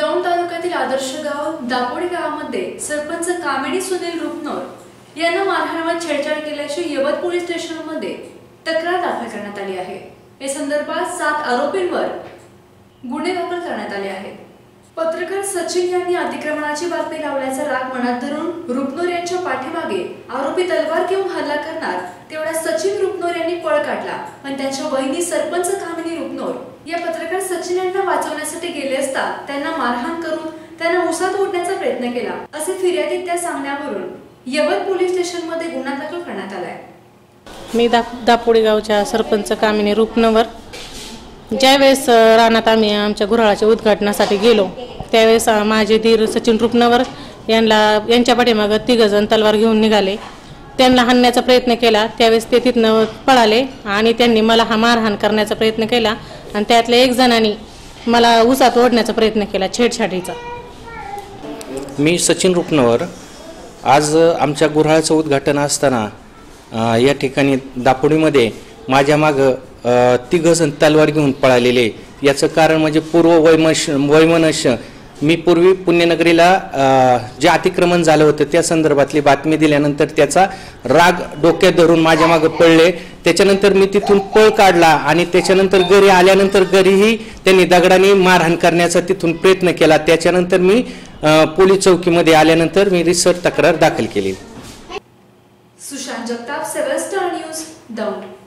दौंड तालुक्यातील आदर्श गाव दापोडी गावामध्ये सरपंच कामिणी सुनील रुपनोर यांना मारहाण व छेडछाड केल्याची यवत पोलीस स्टेशनमध्ये तक्रार दाखल करण्यात आली आहे. या संदर्भात सात आरोपींवर गुन्हे दाखल करण्यात आले आहेत. पत्रकार सचिन यांनी अतिक्रमणाची बातमी लावल्याचा राग मनात धरून रुपनोर यांच्या पाठीमागे आरोपी तलवार घेऊन हल्ला करणार तेवढा सचिन रुपनोर यांनी पळ काढला. पण त्यांच्या बहिणी सरपंच कामिनी रुपनोर या पत्रकार सचिन वाचवण्यासाठी गेले असता त्यांना मारहाण करून त्यांना उसात ओढण्याचा प्रयत्न केला असे फिर्यादीत त्या सांगण्यावरून यवत पोलीस स्टेशनमध्ये गुन्हा दाखल करण्यात आलाय. मी दाप दापोडी गावच्या सरपंच कामिनी रुपनवर ज्यावेळेस रानात आम्ही आमच्या गुऱ्हाळाच्या उद्घाटनासाठी गेलो त्यावेळेस माझे धीर सचिन रुपनवर यांना यांच्या पाठीमागं तिघजण तलवार घेऊन निघाले. त्यांना हाणण्याचा प्रयत्न केला त्यावेळेस ते तिथनं पळाले आणि त्यांनी मला हा मारहाण करण्याचा प्रयत्न केला आणि त्यातल्या एक जणांनी मला उसात ओढण्याचा प्रयत्न केला छेडछाडीचा. मी सचिन रुपनवर आज आमच्या गुऱ्हाळाचं उद्घाटन असताना या ठिकाणी दापोडीमध्ये माझ्या मागं तिघजण तलवार घेऊन पळालेले. याचं कारण म्हणजे पूर्व वैमश वैमनस्य. मी पूर्वी पुण्यनगरीला जे अतिक्रमण झालं होतं त्या संदर्भातली बातमी दिल्यानंतर त्याचा राग डोक्यात धरून माझ्या मागं पडले. त्याच्यानंतर मी तिथून पळ काढला आणि त्याच्यानंतर घरी आल्यानंतर घरीही त्यांनी दगडाने मारहाण करण्याचा तिथून प्रयत्न केला. त्याच्यानंतर मी पोलीस चौकीमध्ये आल्यानंतर मी रिसर तक्रार दाखल केली. Sushant Jagtap star news Daund.